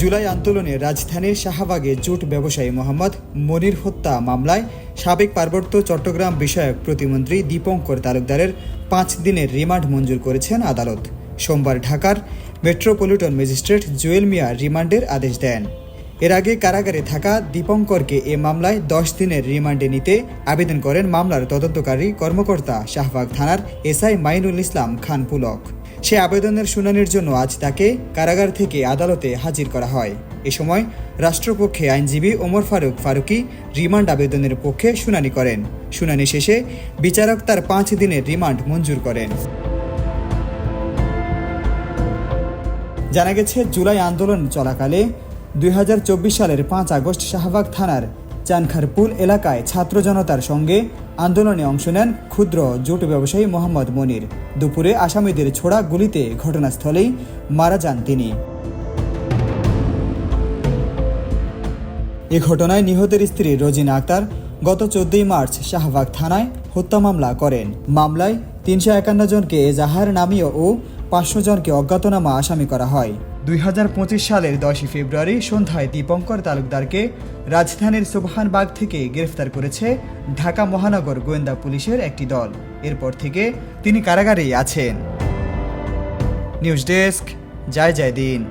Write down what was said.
জুলাই আন্দোলনে রাজধানীর শাহবাগে জুট ব্যবসায়ী মোহাম্মদ মনির হত্যা মামলায় সাবেক পার্বত্য চট্টগ্রাম বিষয়ক প্রতিমন্ত্রী দীপঙ্কর তালুকদারের পাঁচ দিনের রিমান্ড মঞ্জুর করেছেন আদালত। সোমবার ঢাকার মেট্রোপলিটন ম্যাজিস্ট্রেট জুয়েল মিয়া রিমান্ডের আদেশ দেন। এর আগে কারাগারে থাকা দীপঙ্করকে এ মামলায় দশ দিনের রিমান্ডে নিতে আবেদন করেন মামলার তদন্তকারী কর্মকর্তা শাহবাগ থানার এসআই মাইনুল ইসলাম খান পুলক। সে আবেদনের শুনানির জন্য আজ তাকে কারাগার থেকে আদালতে হাজির করা হয়। এ সময় রাষ্ট্রপক্ষে আইনজীবী ওমর ফারুক ফারুকি রিমান্ড আবেদনের পক্ষে শুনানি করেন। শুনানি শেষে বিচারক তার পাঁচ দিনের রিমান্ড মঞ্জুর করেন। জানা গেছে, জুলাই আন্দোলন চলাকালে দুই হাজার চব্বিশ সালের পাঁচ আগস্ট শাহবাগ থানার চানখারপুল এলাকায় ছাত্র জনতার সঙ্গে আন্দোলনে অংশ নেন ক্ষুদ্র জুট ব্যবসায়ী মোহাম্মদ মনির। দুপুরে আসামিদের ছোড়া গুলিতে ঘটনাস্থলেই মারা যান তিনি। এ ঘটনায় নিহতের স্ত্রী রোজিনা আক্তার গত চোদ্দই মার্চ শাহবাগ থানায় হত্যা মামলা করেন। মামলায় তিনশো একান্ন জনকে এজাহার নামীয় ও পাঁচশো জনকে অজ্ঞাতনামা আসামি করা হয়। দুই হাজার পঁচিশ সালের দশই ফেব্রুয়ারি সন্ধ্যায় দীপঙ্কর তালুকদারকে রাজধানীর সুবহানবাগ থেকে গ্রেফতার করেছে ঢাকা মহানগর গোয়েন্দা পুলিশের একটি দল। এরপর থেকে তিনি কারাগারেই আছেন। নিউজ ডেস্ক, জয় জয় দিন।